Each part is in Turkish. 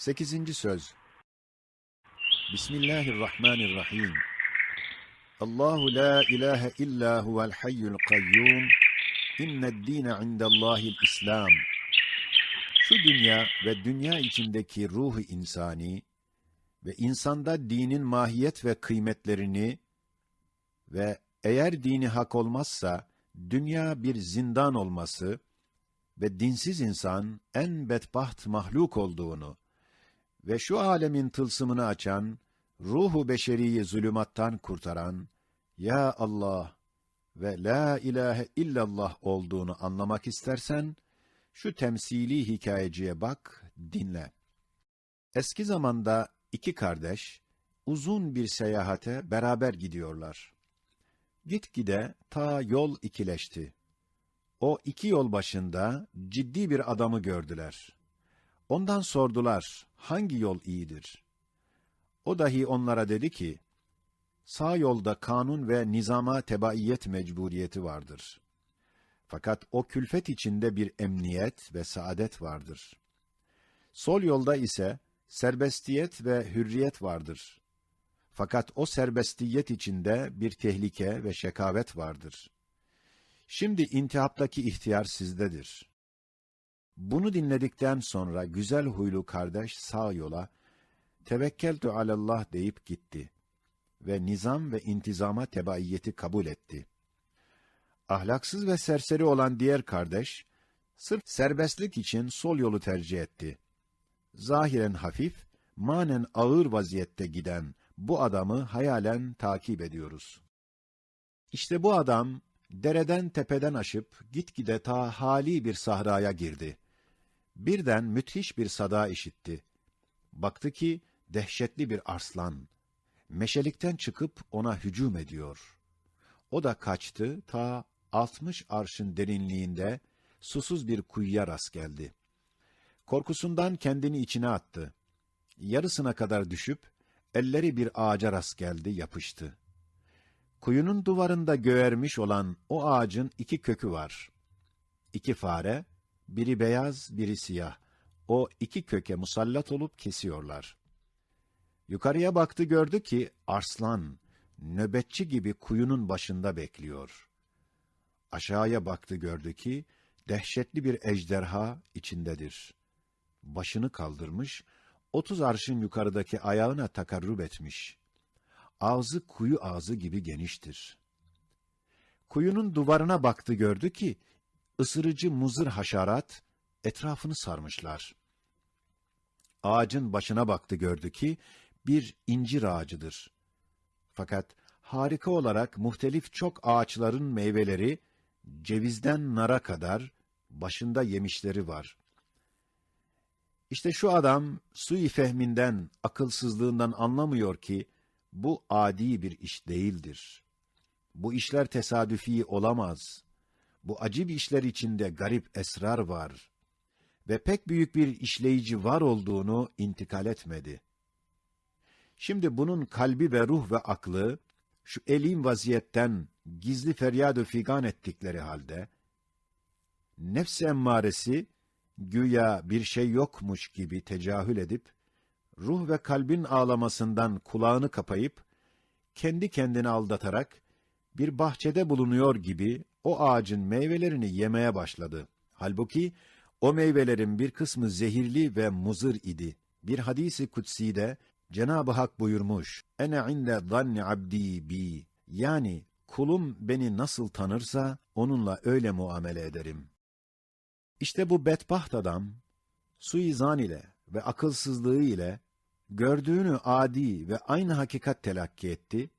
Sekizinci söz. Bismillahirrahmanirrahim. Allahu la ilahe illa huvel hayyul kayyum. İnned dine indellahil İslam. Şu dünya ve dünya içindeki ruhu insani ve insanda dinin mahiyet ve kıymetlerini ve eğer dini hak olmazsa dünya bir zindan olması ve dinsiz insan en bedbaht mahluk olduğunu ve şu alemin tılsımını açan, ruhu beşeriyi zulümattan kurtaran, Ya Allah ve La ilahe illallah olduğunu anlamak istersen, şu temsili hikayeciye bak, dinle. Eski zamanda iki kardeş, uzun bir seyahate beraber gidiyorlar. Gitgide ta yol ikileşti. O iki yol başında ciddi bir adamı gördüler. Ondan sordular, hangi yol iyidir? O dahi onlara dedi ki, sağ yolda kanun ve nizama tebaiyet mecburiyeti vardır. Fakat o külfet içinde bir emniyet ve saadet vardır. Sol yolda ise serbestiyet ve hürriyet vardır. Fakat o serbestiyet içinde bir tehlike ve şekavet vardır. Şimdi intihaptaki ihtiyar sizdedir. Bunu dinledikten sonra güzel huylu kardeş sağ yola, tevekkeltü alallah deyip gitti ve nizam ve intizama tebaiyeti kabul etti. Ahlaksız ve serseri olan diğer kardeş, sırf serbestlik için sol yolu tercih etti. Zahiren hafif, manen ağır vaziyette giden bu adamı hayalen takip ediyoruz. İşte bu adam, dereden tepeden aşıp gitgide ta hali bir sahraya girdi. Birden müthiş bir sada işitti. Baktı ki dehşetli bir arslan. Meşelikten çıkıp ona hücum ediyor. O da kaçtı ta altmış arşın derinliğinde susuz bir kuyuya rast geldi. Korkusundan kendini içine attı. Yarısına kadar düşüp elleri bir ağaca rast geldi, yapıştı. Kuyunun duvarında göğermiş olan o ağacın iki kökü var. İki fare, biri beyaz, biri siyah. O iki köke musallat olup kesiyorlar. Yukarıya baktı gördü ki arslan, nöbetçi gibi kuyunun başında bekliyor. Aşağıya baktı gördü ki dehşetli bir ejderha içindedir. Başını kaldırmış, otuz arşın yukarıdaki ayağına takarrub etmiş. Ağzı kuyu ağzı gibi geniştir. Kuyunun duvarına baktı gördü ki, ısırıcı muzır haşerat etrafını sarmışlar. Ağacın başına baktı gördü ki, bir incir ağacıdır. Fakat harika olarak muhtelif çok ağaçların meyveleri, cevizden nara kadar başında yemişleri var. İşte şu adam sui fehminden, akılsızlığından anlamıyor ki bu adi bir iş değildir. Bu işler tesadüfi olamaz. Bu acib işler içinde garip esrar var ve pek büyük bir işleyici var olduğunu intikal etmedi. Şimdi bunun kalbi ve ruh ve aklı şu elim vaziyetten gizli feryad figan ettikleri halde nefs emmaresi güya bir şey yokmuş gibi tecahül edip, ruh ve kalbin ağlamasından kulağını kapayıp, kendi kendini aldatarak, bir bahçede bulunuyor gibi o ağacın meyvelerini yemeye başladı. Halbuki o meyvelerin bir kısmı zehirli ve muzır idi. Bir hadisi kutsi'de Cenab-ı Hak buyurmuş, Ene inde zanni abdi bi, yani kulum beni nasıl tanırsa onunla öyle muamele ederim. İşte bu bedbaht adam, suizan ile ve akılsızlığı ile gördüğünü adi ve aynı hakikat telakki etti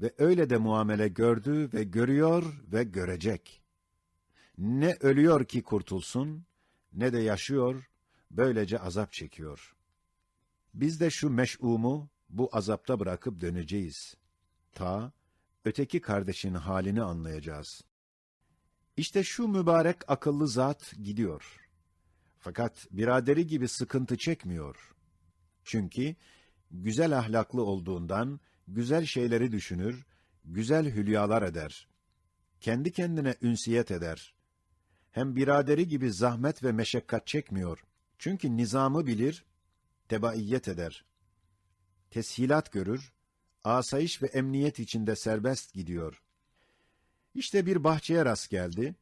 ve öyle de muamele gördü ve görüyor ve görecek. Ne ölüyor ki kurtulsun, ne de yaşıyor, böylece azap çekiyor. Biz de şu meş'umu bu azapta bırakıp döneceğiz. Ta öteki kardeşin halini anlayacağız. İşte şu mübarek akıllı zat gidiyor. Fakat biraderi gibi sıkıntı çekmiyor. Çünkü güzel ahlaklı olduğundan güzel şeyleri düşünür, güzel hülyalar eder. Kendi kendine ünsiyet eder. Hem biraderi gibi zahmet ve meşakkat çekmiyor. Çünkü nizamı bilir, tebaiyet eder. Teshilat görür, asayiş ve emniyet içinde serbest gidiyor. İşte bir bahçeye rast geldi.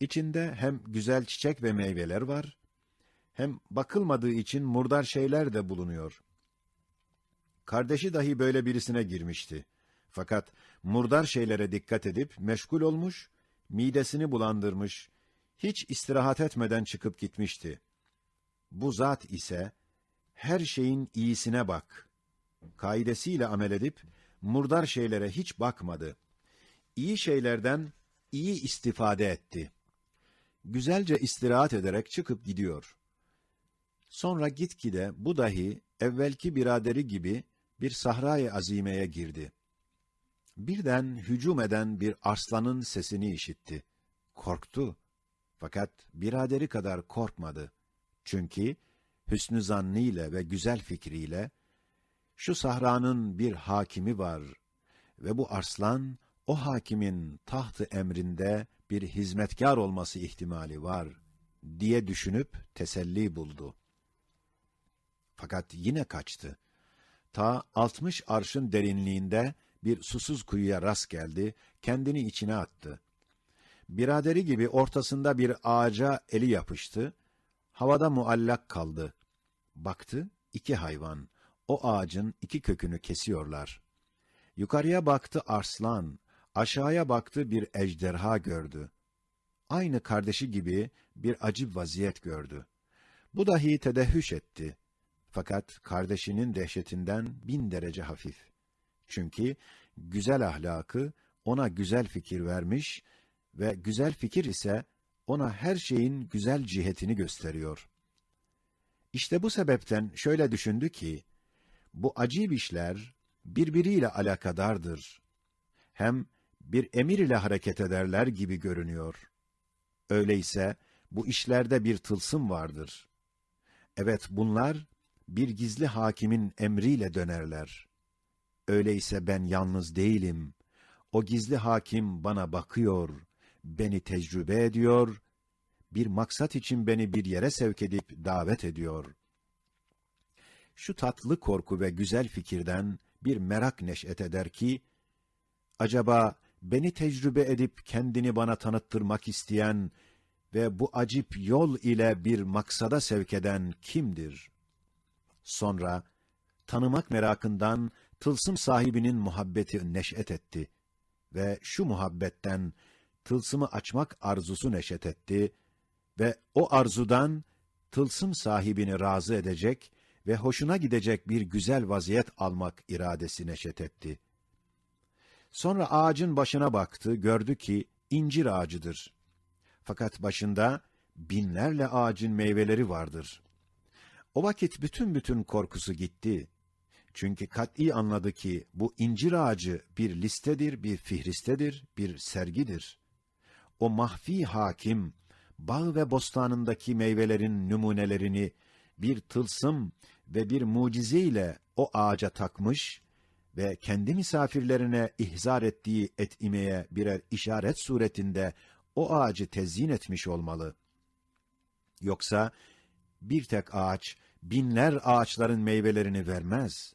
İçinde hem güzel çiçek ve meyveler var, hem bakılmadığı için murdar şeyler de bulunuyor. Kardeşi dahi böyle birisine girmişti. Fakat murdar şeylere dikkat edip meşgul olmuş, midesini bulandırmış, hiç istirahat etmeden çıkıp gitmişti. Bu zat ise her şeyin iyisine bak. Kaidesiyle amel edip murdar şeylere hiç bakmadı. İyi şeylerden iyi istifade etti. Güzelce istirahat ederek çıkıp gidiyor. Sonra gitgide bu dahi evvelki biraderi gibi bir sahraya azimeye girdi. Birden hücum eden bir arslanın sesini işitti. Korktu. Fakat biraderi kadar korkmadı. Çünkü hüsnü zannıyla ve güzel fikriyle şu sahranın bir hakimi var ve bu arslan o hakimin tahtı emrinde bir hizmetkar olması ihtimali var diye düşünüp teselli buldu. Fakat yine kaçtı. Ta altmış arşın derinliğinde bir susuz kuyuya rast geldi, kendini içine attı. Biraderi gibi ortasında bir ağaca eli yapıştı, havada muallak kaldı. Baktı, iki hayvan, o ağacın iki kökünü kesiyorlar. Yukarıya baktı arslan, aşağıya baktı bir ejderha gördü. Aynı kardeşi gibi bir acib vaziyet gördü. Bu dahi tedehhüş etti. Fakat kardeşinin dehşetinden bin derece hafif. Çünkü güzel ahlakı ona güzel fikir vermiş ve güzel fikir ise ona her şeyin güzel cihetini gösteriyor. İşte bu sebepten şöyle düşündü ki, bu acib işler birbiriyle alakadardır. Hem bir emir ile hareket ederler gibi görünüyor. Öyleyse bu işlerde bir tılsım vardır. Evet bunlar bir gizli hakimin emriyle dönerler. Öyleyse ben yalnız değilim. O gizli hakim bana bakıyor, beni tecrübe ediyor, bir maksat için beni bir yere sevk edip davet ediyor. Şu tatlı korku ve güzel fikirden bir merak neş'et eder ki, acaba beni tecrübe edip kendini bana tanıttırmak isteyen ve bu acip yol ile bir maksada sevk eden kimdir? Sonra, tanımak merakından tılsım sahibinin muhabbeti neş'et etti ve şu muhabbetten tılsımı açmak arzusu neşet etti ve o arzudan tılsım sahibini razı edecek ve hoşuna gidecek bir güzel vaziyet almak iradesi neşet etti. Sonra ağacın başına baktı, gördü ki incir ağacıdır. Fakat başında binlerle ağacın meyveleri vardır. O vakit bütün bütün korkusu gitti. Çünkü kat'i anladı ki bu incir ağacı bir listedir, bir fihristedir, bir sergidir. O mahfi hakim, bağ ve bostanındaki meyvelerin numunelerini bir tılsım ve bir mucize ile o ağaca takmış ve kendi misafirlerine ihzar ettiği etimeye birer işaret suretinde o ağacı tezyin etmiş olmalı. Yoksa bir tek ağaç binler ağaçların meyvelerini vermez.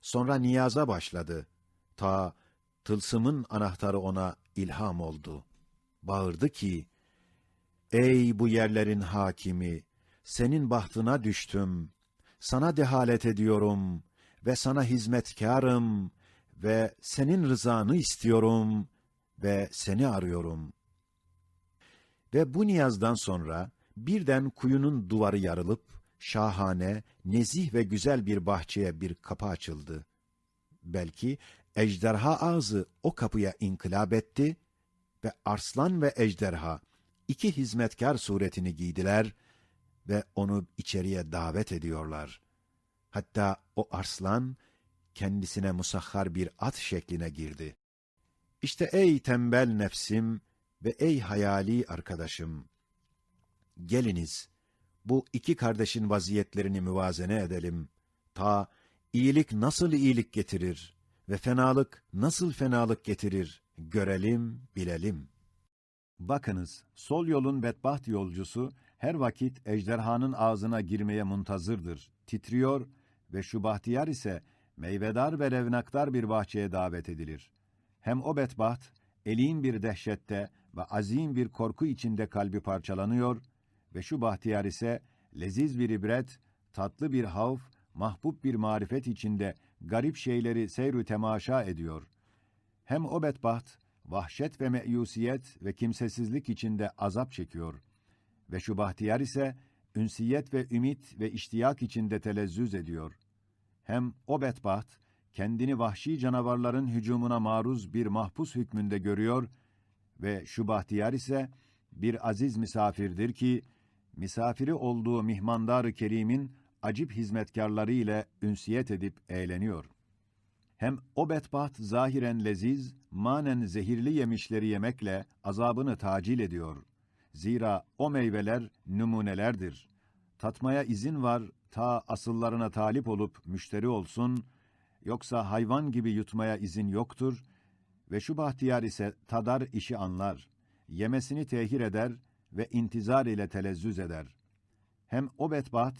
Sonra niyaza başladı. Ta tılsımın anahtarı ona ilham oldu. Bağırdı ki, Ey bu yerlerin hakimi, senin bahtına düştüm, sana dehalet ediyorum ve sana hizmetkarım ve senin rızanı istiyorum ve seni arıyorum. Ve bu niyazdan sonra birden kuyunun duvarı yarılıp, şahane, nezih ve güzel bir bahçeye bir kapı açıldı. Belki ejderha ağzı o kapıya inkılap etti ve arslan ve ejderha iki hizmetkar suretini giydiler ve onu içeriye davet ediyorlar. Hatta o arslan kendisine musahhar bir at şekline girdi. İşte ey tembel nefsim ve ey hayali arkadaşım, geliniz, bu iki kardeşin vaziyetlerini müvazene edelim. Ta iyilik nasıl iyilik getirir ve fenalık nasıl fenalık getirir görelim, bilelim. Bakınız, sol yolun bedbaht yolcusu her vakit ejderhanın ağzına girmeye muntazırdır, titriyor ve şu bahtiyar ise meyvedar ve revnaktar bir bahçeye davet edilir. Hem o bedbaht, elin bir dehşette ve azim bir korku içinde kalbi parçalanıyor ve şu bahtiyar ise leziz bir ibret, tatlı bir havf, mahbub bir marifet içinde garip şeyleri seyru temaşa ediyor. Hem o bedbaht, vahşet ve meyusiyet ve kimsesizlik içinde azap çekiyor. Ve şu bahtiyar ise, ünsiyet ve ümit ve iştiyak içinde telezzüz ediyor. Hem o bedbaht, kendini vahşi canavarların hücumuna maruz bir mahpus hükmünde görüyor ve şu bahtiyar ise, bir aziz misafirdir ki, misafiri olduğu mihmandar-ı kerimin acip hizmetkarları ile ünsiyet edip eğleniyor. Hem o bedbaht zahiren leziz, manen zehirli yemişleri yemekle azabını tacil ediyor. Zira o meyveler numunelerdir. Tatmaya izin var ta asıllarına talip olup müşteri olsun, yoksa hayvan gibi yutmaya izin yoktur ve şu bahtiyar ise tadar işi anlar, yemesini tehir eder ve intizar ile telezzüz eder. Hem o bedbaht,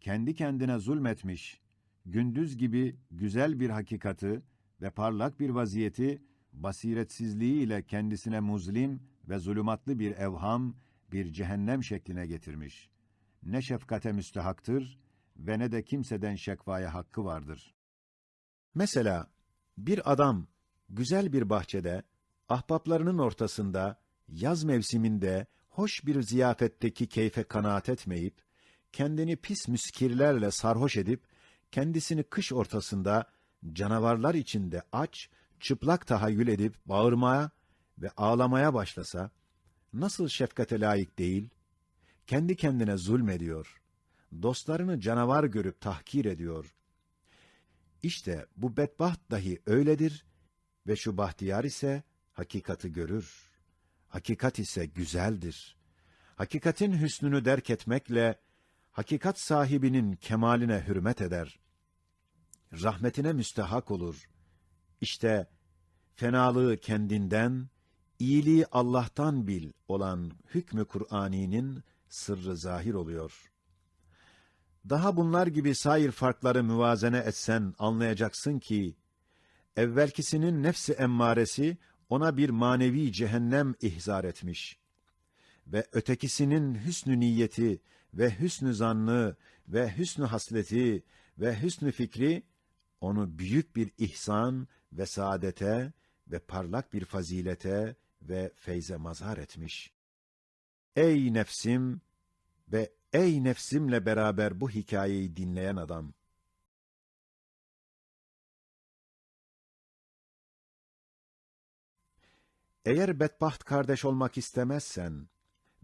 kendi kendine zulmetmiş, gündüz gibi güzel bir hakikati ve parlak bir vaziyeti, basiretsizliği ile kendisine muzlim ve zulümatlı bir evham, bir cehennem şekline getirmiş. Ne şefkate müstehaktır ve ne de kimseden şekvaya hakkı vardır. Mesela bir adam güzel bir bahçede, ahbaplarının ortasında, yaz mevsiminde, hoş bir ziyafetteki keyfe kanaat etmeyip, kendini pis müskirlerle sarhoş edip, kendisini kış ortasında, canavarlar içinde aç, çıplak tahayyül edip bağırmaya ve ağlamaya başlasa, nasıl şefkate layık değil, kendi kendine zulmediyor, dostlarını canavar görüp tahkir ediyor. İşte bu bedbaht dahi öyledir ve şu bahtiyar ise hakikati görür. Hakikat ise güzeldir. Hakikatin hüsnünü derk etmekle, hakikat sahibinin kemaline hürmet eder. Rahmetine müstehak olur. İşte fenalığı kendinden, iyiliği Allah'tan bil olan hükmü Kur'ani'nin sırrı zahir oluyor. Daha bunlar gibi sair farkları müvazene etsen anlayacaksın ki, evvelkisinin nefsi emmaresi ona bir manevi cehennem ihzar etmiş ve ötekisinin hüsnü niyeti ve hüsnü zannı ve hüsnü hasleti ve hüsnü fikri onu büyük bir ihsan ve saadete ve parlak bir fazilete ve feyze mazhar etmiş. Ey nefsim ve ey nefsimle beraber bu hikayeyi dinleyen adam! Eğer bedbaht kardeş olmak istemezsen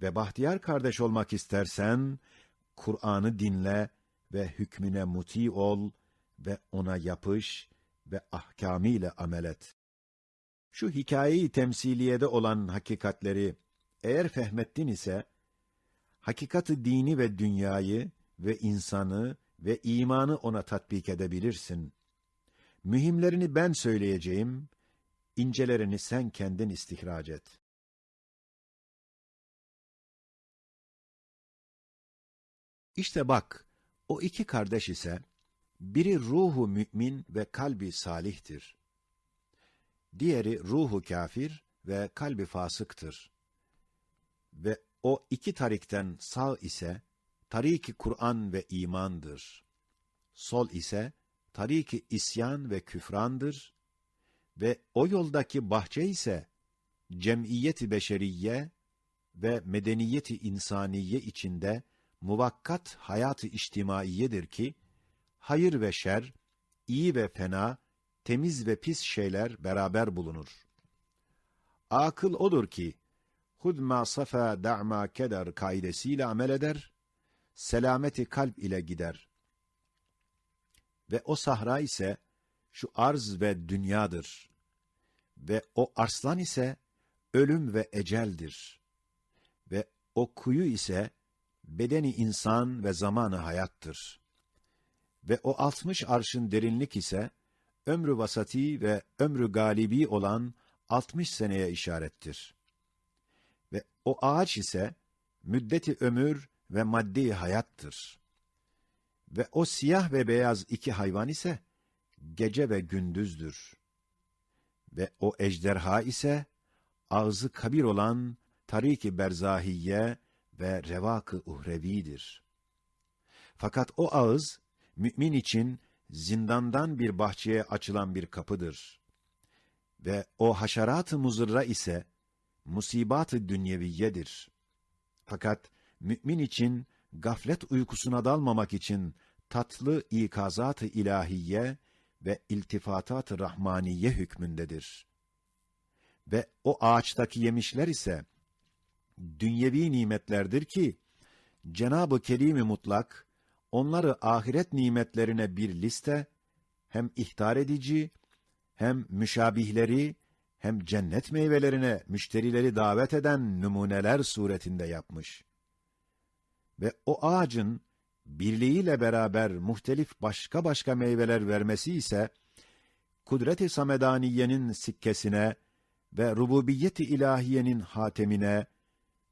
ve bahtiyar kardeş olmak istersen, Kur'an'ı dinle ve hükmüne muti ol ve ona yapış ve ahkamıyla amel et. Şu hikayeyi temsiliyede olan hakikatleri eğer fehmettin ise, hakikati dini ve dünyayı ve insanı ve imanı ona tatbik edebilirsin. Mühimlerini ben söyleyeceğim, incelerini sen kendin istihraç et. İşte bak, o iki kardeş ise, biri ruhu mümin ve kalbi salihtir. Diğeri ruhu kafir ve kalbi fasıktır. Ve o iki tarikten sağ ise, tariki Kur'an ve imandır. Sol ise, tariki isyan ve küfrandır ve o yoldaki bahçe ise cemiyeti beşeriye ve medeniyeti insaniye içinde muvakkat hayatı içtimaiyedir ki hayır ve şer, iyi ve fena, temiz ve pis şeyler beraber bulunur. Akıl odur ki hud ma safa da'ma keder kaidesiyle amel eder, selameti kalp ile gider. Ve o sahra ise şu arz ve dünyadır. Ve o arslan ise ölüm ve eceldir. Ve o kuyu ise bedeni insan ve zamanı hayattır. Ve o altmış arşın derinlik ise ömrü vasati ve ömrü galibi olan altmış seneye işarettir. Ve o ağaç ise müddeti ömür ve maddi hayattır. Ve o siyah ve beyaz iki hayvan ise gece ve gündüzdür. Ve o ejderha ise ağzı kabir olan tarik-i berzahiye ve revak-ı uhrevidir. Fakat o ağız, mümin için zindandan bir bahçeye açılan bir kapıdır. Ve o haşerat-ı muzırra ise musibat-ı dünyeviyedir. Fakat mümin için gaflet uykusuna dalmamak için tatlı ikazat-ı ilahiye ve iltifatat-ı rahmaniye hükmündedir. Ve o ağaçtaki yemişler ise dünyevi nimetlerdir ki Cenab-ı Kerim-i Mutlak onları ahiret nimetlerine bir liste hem ihtar edici hem müşabihleri hem cennet meyvelerine müşterileri davet eden numuneler suretinde yapmış. Ve o ağacın birliğiyle beraber muhtelif başka başka meyveler vermesi ise kudret-i samedaniyenin sikkesine ve rububiyet-i ilahiyenin hatemine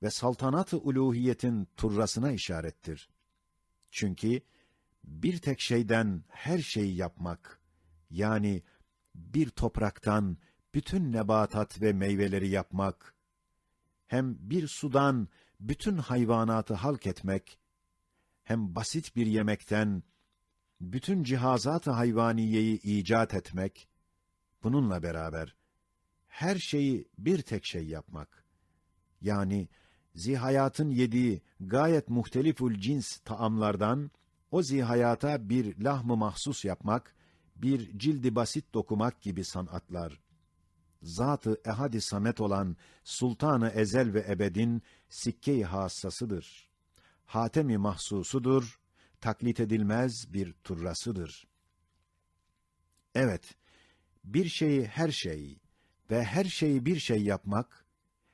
ve saltanat-ı uluhiyetin turrasına işarettir. Çünkü bir tek şeyden her şeyi yapmak, yani bir topraktan bütün nebatat ve meyveleri yapmak, hem bir sudan bütün hayvanatı halk etmek, hem basit bir yemekten bütün cihazat-ı hayvaniyeyi icat etmek, bununla beraber her şeyi bir tek şey yapmak, yani zihayatın yediği gayet muhteliful cins taamlardan o zihayata bir lahmı mahsus yapmak, bir cildi basit dokumak gibi sanatlar. Zat-ı ehad-i samet olan Sultanı Ezel ve Ebed'in sikke-i hassasıdır. Hatemi mahsusudur, taklit edilmez bir turrasıdır. Evet, bir şeyi her şey ve her şeyi bir şey yapmak,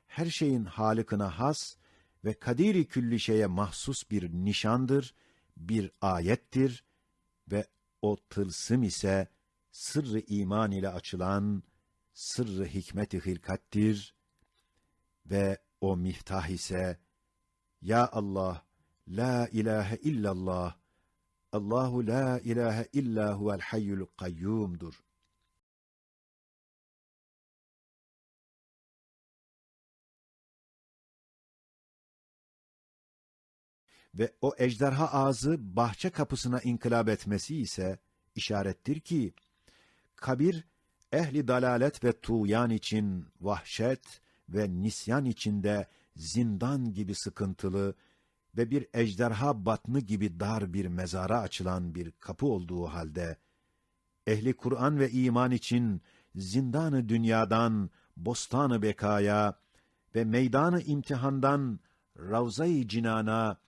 her şeyin halıkına has ve kadiri külli şeye mahsus bir nişandır, bir ayettir ve o tılsım ise sırrı iman ile açılan sırrı hikmet-i hilkattir ve o miftah ise ya Allah la ilahe illallah Allahu la ilahe illa huvel hayyul kayyumdur. ve o ejderha ağzı bahçe kapısına inkılap etmesi ise işarettir ki kabir ehli dalalet ve tuğyan için vahşet ve nisyan içinde zindan gibi sıkıntılı ve bir ejderha batını gibi dar bir mezara açılan bir kapı olduğu halde ehli Kur'an ve iman için zindanı dünyadan bostanı bekaya ve meydanı imtihandan ravza-i cinana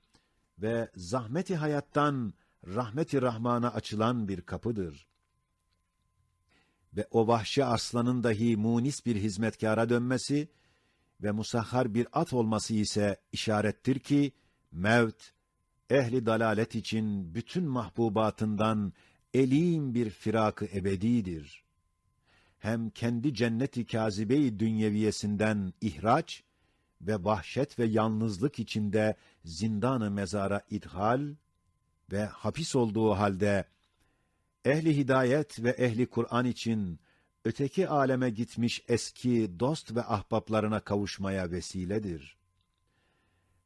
ve zahmeti hayattan rahmeti rahmana açılan bir kapıdır. Ve o vahşi aslanın dahi munis bir hizmetkara dönmesi ve musahhar bir at olması ise işarettir ki mevt ehli dalalet için bütün mahbubatından elim bir firakı ebedidir. Hem kendi cenneti kâzibe-i dünyeviyesinden ihraç ve vahşet ve yalnızlık içinde zindanı mezara ithal ve hapis olduğu halde ehli hidayet ve ehli Kur'an için öteki aleme gitmiş eski dost ve ahbaplarına kavuşmaya vesiledir.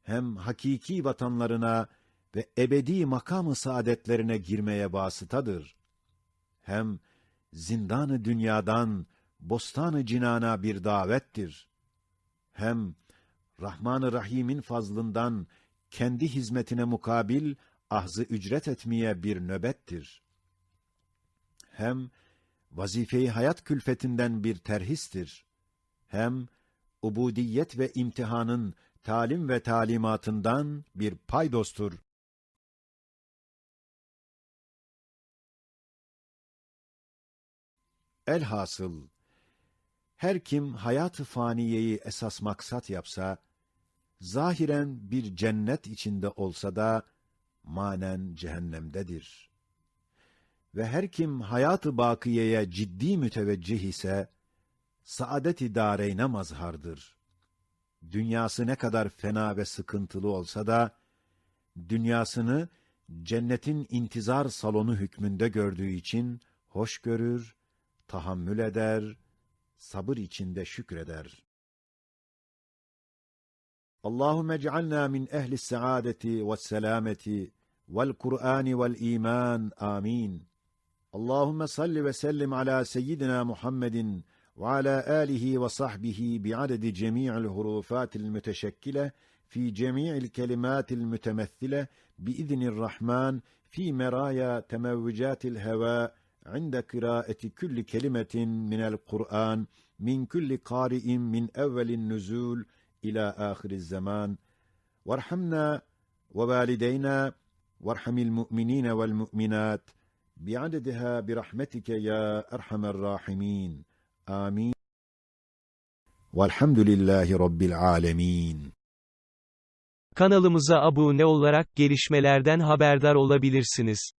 Hem hakiki vatanlarına ve ebedi makamı saadetlerine girmeye vasıtadır. Hem zindanı dünyadan bostanı cinana bir davettir. Hem Rahman-ı Rahim'in fazlından kendi hizmetine mukabil ahzı ücret etmeye bir nöbettir. Hem vazifeyi hayat külfetinden bir terhistir. Hem ubudiyet ve imtihanın talim ve talimatından bir paydostur. Elhasıl, her kim hayat-ı faniyeyi esas maksat yapsa, zahiren bir cennet içinde olsa da, manen cehennemdedir. Ve her kim hayat-ı bakiyeye ciddi müteveccih ise, saadet-i dâreyne mazhardır. Dünyası ne kadar fena ve sıkıntılı olsa da, dünyasını cennetin intizar salonu hükmünde gördüğü için hoş görür, tahammül eder, sabır içinde şükreder. Allahümme ec'alna min ehli saadeti ve selameti vel Kur'ani vel iman. Amin. Allahümme salli ve sellim ala seyyidina Muhammedin وعلى آله وصحبه بعدد جميع الهروفات المتشكلة في جميع الكلمات المتمثلة بإذن الرحمن في مرايا تموجات الهواء عند قراءة كل كلمة من القرآن من كل قارئ من أول النزول إلى آخر الزمان. وارحمنا ووالدينا وارحم المؤمنين والمؤمنات بعددها برحمتك يا أرحم الراحمين. Amin. Velhamdülillahi Rabbil alemin. Kanalımıza abone olarak gelişmelerden haberdar olabilirsiniz.